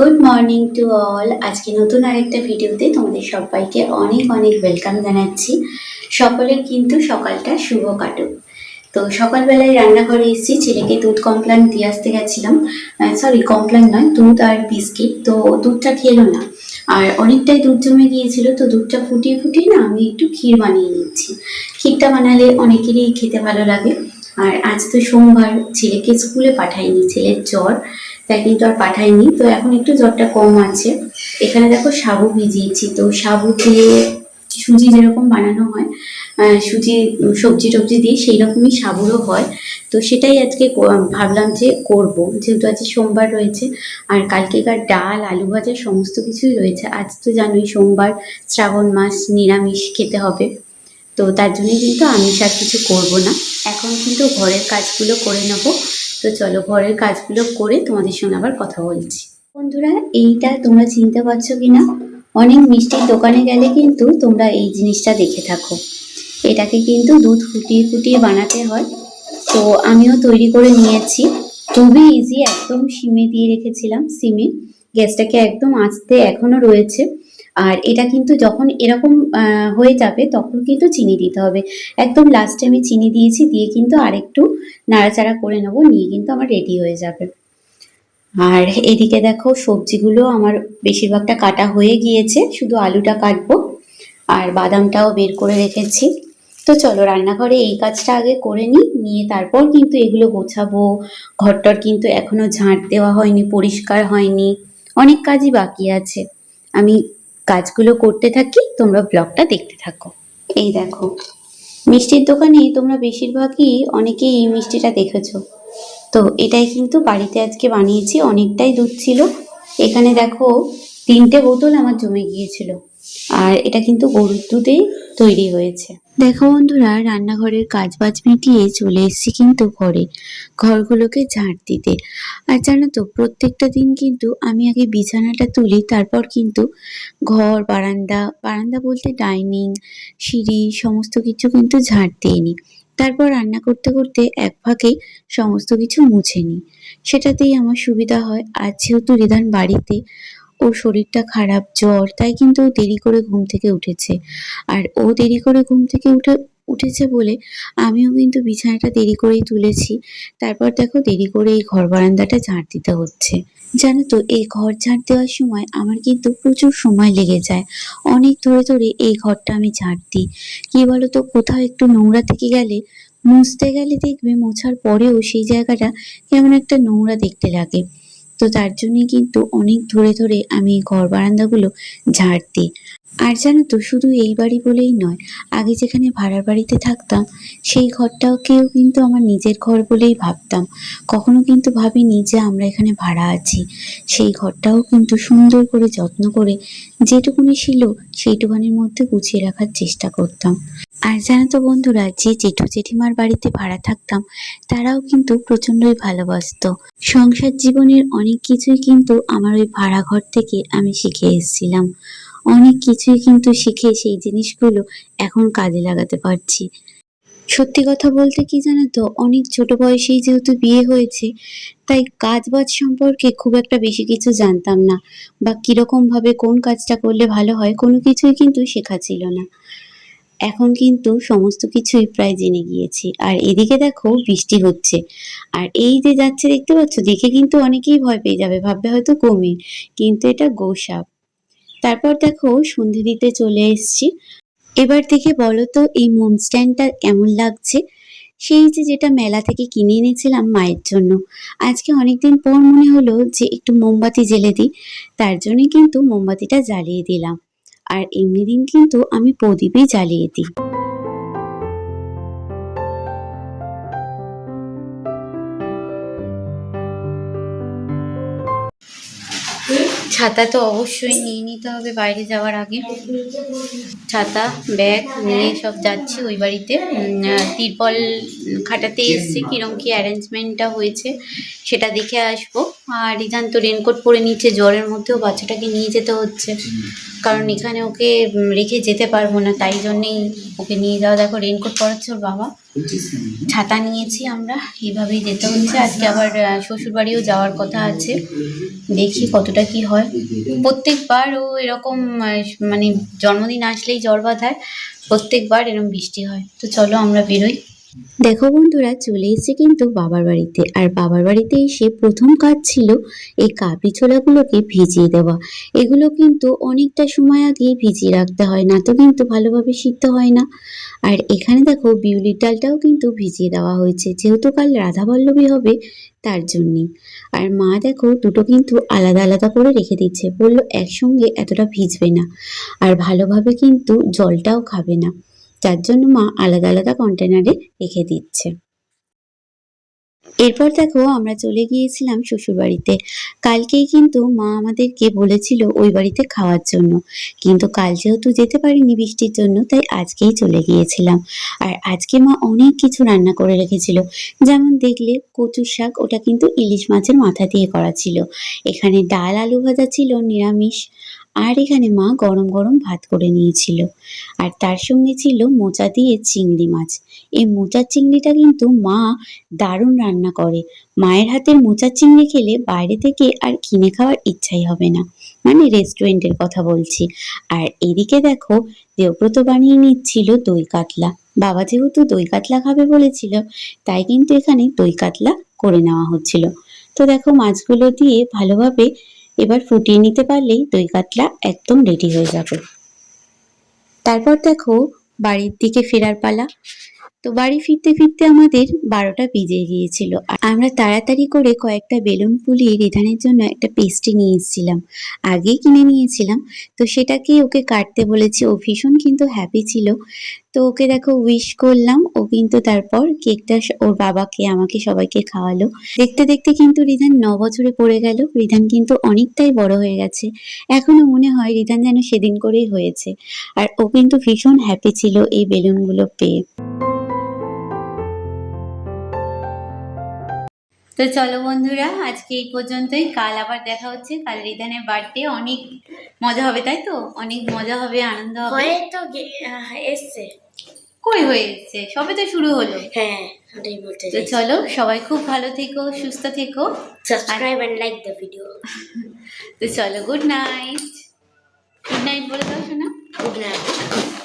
Good morning to all আজকে নতুন আরেকটা ভিডিওতে তোমাদের সবাইকে অনেক অনেক ওয়েলকাম জানাচ্ছি। সকলের কিন্তু সকালটা শুভ কাটুক। তো সকালবেলায় রান্নাঘরে এসেছি, ছেলেকে দুধ কমপ্লান দিয়ে আসতে গেছিলাম। সরি কমপ্লান নয়, দুধ আর বিস্কিট। তো দুধটা খেলো না। আর অনেকটাই দুধ জমে গিয়েছিল, তো দুধটা ফুটিয়ে ফুটিয়ে না আমি একটু ক্ষীর বানিয়ে নিচ্ছি। ক্ষীরটা বানালে অনেকেরই খেতে ভালো লাগে। আর আজ তো সোমবার, ছেলেকে স্কুলে পাঠাইনি, ছেলের জ্বর। তাই কিন্তু আর পাঠাইনি, তো এখন একটু জ্বরটা কম আছে। এখানে দেখো সাবু ভিজিয়েছি, তো সাবু দিয়ে সুজি যেরকম বানানো হয় সুজি, সবজি টবজি দিয়ে সেই রকমই সাবুরও হয়। তো সেটাই আজকে ভাবলাম যে করব, যেহেতু আজকে সোমবার রয়েছে, আর কালকেকার ডাল, আলু ভাজা সমস্ত কিছুই রয়েছে। আজ তো জানোই সোমবার, শ্রাবণ মাস, নিরামিষ খেতে হবে। তো তার জন্য কিন্তু আমিষ আর কিছু করব না। এখন কিন্তু ঘরের কাজগুলো করে নেব। তো চলো ঘরের কাজগুলো করে তোমাদের সঙ্গে আবার কথা বলছি। বন্ধুরা, এইটা তোমরা চিনতে পারছ কি না অনেক মিষ্টির দোকানে গেলে কিন্তু তোমরা এই জিনিসটা দেখে থাকো। এটাকে কিন্তু দুধ ফুটিয়ে ফুটিয়ে বানাতে হয়। তো আমিও তৈরি করে নিয়েছি। খুবই ইজি একদম সিমে দিয়ে রেখেছিলাম, সিমে। গ্যাসটাকে একদম আস্তে এখনও রয়েছে। আর এটা কিন্তু যখন এরকম হয়ে যাবে তখন কিন্তু চিনি দিতে হবে। একদম লাস্টে আমি চিনি দিয়েছি, দিয়ে কিন্তু আরেকটু নাড়াচাড়া করে নেব, নিয়ে কিন্তু আমার রেডি হয়ে যাবে। আর এদিকে দেখো সবজিগুলো আমার বেশিরভাগটা কাটা হয়ে গিয়েছে, শুধু আলুটা কাটবো আর বাদামটাও বের করে রেখেছি। তো চলো রান্নাঘরে এই কাজটা আগে করে নিই, নিয়ে তারপর কিন্তু এগুলো গোছাবো। ঘরটর কিন্তু এখনও ঝাঁট দেওয়া হয়নি, পরিষ্কার হয়নি, অনেক কাজই বাকি আছে। আমি কাজগুলো করতে থাকি, তোমরা ব্লগটা দেখতে থাকো। এই দেখো, মিষ্টির দোকানে তোমরা বেশিরভাগই অনেকেই এই মিষ্টিটা দেখেছ। তো এটাই কিন্তু বাড়িতে আজকে বানিয়েছি, অনেকটাই দুধ ছিল। এখানে দেখো, তিনটে বোতল আমার জমে গিয়েছিল। আর এটা কিন্তু গরুর দুধেই তৈরি হয়েছে। দেখো বন্ধুরা, রান্নাঘরের কাজ বাজ মিটিয়ে চলে এসেছি কিন্তু ঘরে, ঘরগুলোকে ঝাড় দিতে। আর জানো তো, প্রত্যেকটা দিন কিন্তু আমি আগে বিছানাটা তুলি, তারপর কিন্তু ঘর, বারান্দা বারান্দা বলতে ডাইনিং, সিঁড়ি, সমস্ত কিছু কিন্তু ঝাড় দিয়ে নিই। তারপর রান্না করতে করতে এক ফাঁকে সমস্ত কিছু মুছে নিই। সেটাতেই আমার সুবিধা হয়। আর যেহেতু রিদান বাড়িতে ওর শরীরটা খারাপ, জ্বর, তাই কিন্তু ও দেরি করে ঘুম থেকে উঠেছে। আর ও দেরি করে ঘুম থেকে উঠে, উঠেছে বলে আমিও কিন্তু বিছানাটা দেরি করেই তুলেছি। তারপর দেখো দেরি করে এই ঘর বারান্দাটা ঝাড় দিতে হচ্ছে। জানো তো, এই ঘর ঝাড় দেওয়ার সময় আমার কিন্তু প্রচুর সময় লেগে যায়। অনেক ধরে ধরে এই ঘরটা আমি ঝাড় দিই। কি বলতো, কোথাও একটু নোংরা থেকে গেলে, মুছতে গেলে দেখবে মোছার পরেও সেই জায়গাটা কেমন একটা নোংরা দেখতে লাগে। তো তার জন্যই কিন্তু অনেক ধরে ধরে আমি ঘর বারান্দাগুলো ঝাড় দিই। আর জানো তো, শুধু এই বাড়ি বলেই নয়, আগে যেখানে ভাড়ার বাড়িতে থাকতাম, সেই ঘরটাকেও কিন্তু আমার নিজের ঘর বলেই ভাবতাম। কখনো কিন্তু ভাবিনি যে আমরা এখানে ভাড়া আছি। সেই ঘরটাও কিন্তু সুন্দর করে যত্ন করে যেটুকুনি ছিল সেইটুকুনির মধ্যে গুছিয়ে রাখার চেষ্টা করতাম। আর জানো তো বন্ধুরা, যে জেঠু জেঠিমার বাড়িতে ভাড়া থাকতাম, তারাও কিন্তু প্রচণ্ডই ভালোবাসত। সংসার জীবনের অনেক কিছুই কিন্তু আমার ওই ভাড়া ঘর থেকে আমি শিখে এসেছিলাম। অনেক কিছুই কিন্তু শিখে সেই জিনিসগুলো এখন কাজে লাগাতে পারছি। সত্যি কথা বলতে কি জানো তো, অনেক ছোট বয়সেই যেহেতু বিয়ে হয়েছে, তাই কাজ বাজ সম্পর্কে খুব একটা বেশি কিছু জানতাম না, বা কীরকম ভাবে কোন কাজটা করলে ভালো হয়, কোনো কিছুই কিন্তু শেখা ছিল না। এখন কিন্তু সমস্ত কিছুই প্রায় জেনে গিয়েছি। আর এদিকে দেখো বৃষ্টি হচ্ছে। আর এই যে যাচ্ছে দেখতে পাচ্ছ, দেখে কিন্তু অনেকেই ভয় পেয়ে যাবে, ভাববে হয়তো কুমির কিন্তু এটা গোসাপ। তারপর দেখো সন্ধে দিতে চলে এসেছি। এবার দেখে বলো তো, এই মোম স্ট্যান্ডটা কেমন লাগছে? সেই যে যেটা মেলা থেকে কিনে এনেছিলাম মায়ের জন্য। আজকে অনেকদিন পর মনে হলো যে একটু মোমবাতি জ্বেলে দিই, তার জন্যই কিন্তু মোমবাতিটা জ্বালিয়ে দিলাম। আর এমনি দিন কিন্তু আমি প্রদীপই জ্বালিয়ে দিই। ছাতা তো অবশ্যই নিয়ে নিতে হবে বাইরে যাওয়ার আগে। ছাতা, ব্যাগ নিয়ে সব যাচ্ছি ওই বাড়িতে। তিরপল খাটাতে এসছি, কিরম কী অ্যারেঞ্জমেন্টটা হয়েছে সেটা দেখে আসব। আর রিজান তো রেনকোট পরে নিচ্ছে জ্বরের মধ্যেও বাচ্চাটাকে নিয়ে যেতে হচ্ছে। কারণ এখানে ওকে রেখে যেতে পারব না, তাই জন্যেই ওকে নিয়ে যাওয়া। দেখো রেনকোট পরাচ্ছে ওর বাবা। ছাতা নিয়েছি আমরা, এইভাবেই যেতে হচ্ছে। আজকে আবার শ্বশুর বাড়িও যাওয়ার কথা আছে। দেখি কতটা কি হয়। প্রত্যেকবার ও এরকম মানে জন্মদিন আসলেই জ্বর বাঁধায়, প্রত্যেকবার এরকম বৃষ্টি হয়। তো চলো আমরা বেরোই। দেখো বন্ধুরা, চলে এসেছে কিন্তু বাবার বাড়িতে। আর বাবার বাড়িতে এসে প্রথম কাজ ছিল এই কাবলি ছোলাগুলোকে ভিজিয়ে দেওয়া। এগুলো কিন্তু অনেকটা সময় আগেই ভিজিয়ে রাখতে হয়, না তো কিন্তু ভালোভাবে সিদ্ধ হয় না। আর এখানে দেখো বিউলির ডালটাও কিন্তু ভিজিয়ে দেওয়া হয়েছে, যেহেতু কাল রাধাবল্লভী হবে তার জন্যই আর মা দেখো দুটো কিন্তু আলাদা আলাদা করে রেখে দিচ্ছে, বলল একসঙ্গে এতটা ভিজবে না। আর ভালোভাবে কিন্তু জলটাও খাবে না। যার জন্য মা আলাদা আলাদা কন্টেনারে রেখে দিচ্ছে। এরপর দেখো আমরা চলে গিয়েছিলাম শ্বশুর বাড়িতে কালকেই কিন্তু মা আমাদেরকে বলেছিল ওই বাড়িতে খাওয়ার জন্য। কিন্তু কাল যেহেতু যেতে পারিনি বৃষ্টির জন্য, তাই আজকেই চলে গিয়েছিলাম। আর আজকে মা অনেক কিছু রান্না করে রেখেছিল। যেমন দেখলে কচুর শাক, ওটা কিন্তু ইলিশ মাছের মাথা দিয়ে করা ছিল। এখানে ডাল আলু ভাজা ছিল, নিরামিষ। আর এখানে মা গরম গরম ভাত করে নিয়েছিল। আর তার সঙ্গে ছিল মোচা দিয়ে চিংড়ি মাছ। এই মোচার চিংড়িটা কিন্তু মা দারুণ রান্না করে। মায়ের হাতের মোচার চিংড়ি খেলে বাইরে থেকে আর কিনে খাওয়ার ইচ্ছাই হবে না। মানে রেস্টুরেন্টের কথা বলছি। আর এদিকে দেখো দেবব্রত বানিয়ে নিচ্ছিল দই কাতলা। বাবা যেহেতু দই কাতলা খাবে বলেছিল, তাই কিন্তু এখানে দই কাতলা করে নেওয়া হচ্ছিল। তো দেখো মাছগুলো দিয়ে ভালোভাবে এবার ফুটিয়ে নিতে পারলেই দই কাতলা একদম রেডি হয়ে যাবে। তারপর দেখো বাড়ির দিকে ফেরার পালা। তো বাড়ি ফিরতে ফিরতে আমাদের বারোটা বেজে গিয়েছিল। আমরা তাড়াতাড়ি করে কয়েকটা বেলুন ফুলিয়ে রিধানের জন্য একটা পেস্ট্রি নিয়ে এসেছিলাম। আগেই কিনে নিয়েছিলাম। তো সেটাকে ওকে কাটতে বলেছি। ও ভীষণ কিন্তু হ্যাপি ছিল। তো ওকে দেখো উইশ করলাম। ও কিন্তু তারপর কেকটা ওর বাবাকে, আমাকে সবাইকে খাওয়ালো। দেখতে দেখতে কিন্তু রিধান ন বছরে পড়ে গেল। রিধান কিন্তু অনেকটাই বড় হয়ে গেছে। এখনও মনে হয় রিধান যেন সেদিন করেই হয়েছে। আর ও কিন্তু ভীষণ হ্যাপি ছিল এই বেলুনগুলো পেয়ে। তো চলো বন্ধুরা আজকে এই পর্যন্তই। কাল আবার দেখা হচ্ছে। কাল রিদানের বার্থডে অনেক মজা হবে তাই তো? অনেক মজা হবে আনন্দ হবে। তো এসছে। কই হয়ে এসছে? সবে তো শুরু হলো। হ্যাঁ তো চলো সবাই খুব ভালো থেকো সুস্থ থেকো। Subscribe and like the video তো চলো গুড নাইট গুড নাইট বলে দাও শোনা গুড নাইট